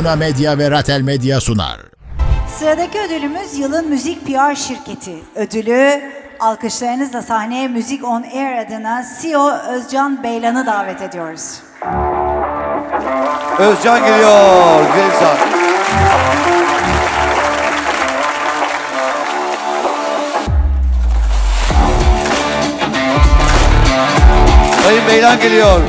Luna Medya ve Ratel Medya sunar. Sıradaki ödülümüz yılın müzik PR şirketi ödülü. Alkışlarınızla sahneye Müzik On Air adına CEO Özcan Beylan'ı davet ediyoruz. Özcan geliyor. Güzel insan. Sayın Beylan geliyor.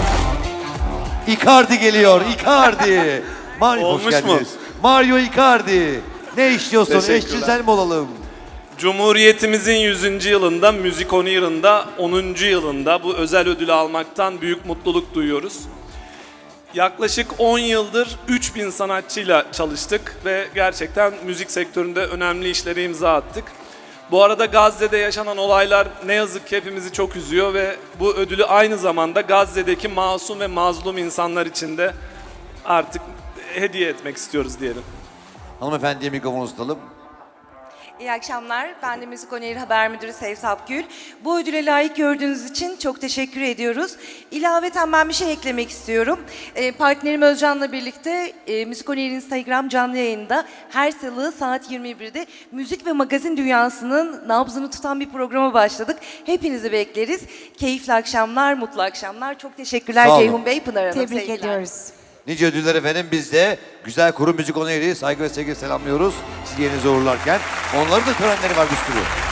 Icardi geliyor. Icardi. Mario hoş Olmuş mu? geldiniz. Mario Icardi. Ne işliyorsun? Teşekkürler. Eşcinsel mi olalım? Cumhuriyetimizin 100. yılında, Müzik On Year'ında 10. yılında bu özel ödülü almaktan büyük mutluluk duyuyoruz. Yaklaşık 10 yıldır 3000 sanatçıyla çalıştık ve gerçekten müzik sektöründe önemli işlere imza attık. Bu arada Gazze'de yaşanan olaylar ne yazık ki hepimizi çok üzüyor ve bu ödülü aynı zamanda Gazze'deki masum ve mazlum insanlar için de artık hediye etmek istiyoruz diyelim. Hanımefendiye mikrofonu tutalım. İyi akşamlar. Ben de Müzik Onair Haber Müdürü Sevtap Gül. Bu ödüle layık gördüğünüz için çok teşekkür ediyoruz. İlaveten ben bir şey eklemek istiyorum. Ee, partnerim Özcan'la birlikte e, Müzik Onair Instagram canlı yayında her salı saat 21'de müzik ve magazin dünyasının nabzını tutan bir programa başladık. Hepinizi bekleriz. Keyifli akşamlar, mutlu akşamlar. Çok teşekkürler. Ceyhun Bey, Pınar Hanım. Tebrik sevgiler. ediyoruz. Nice ödüller efendim. Biz de güzel kuru müzik onayını saygı ve sevgi selamlıyoruz. Sizi yerinize uğurlarken. Onların da törenleri var bir sürü.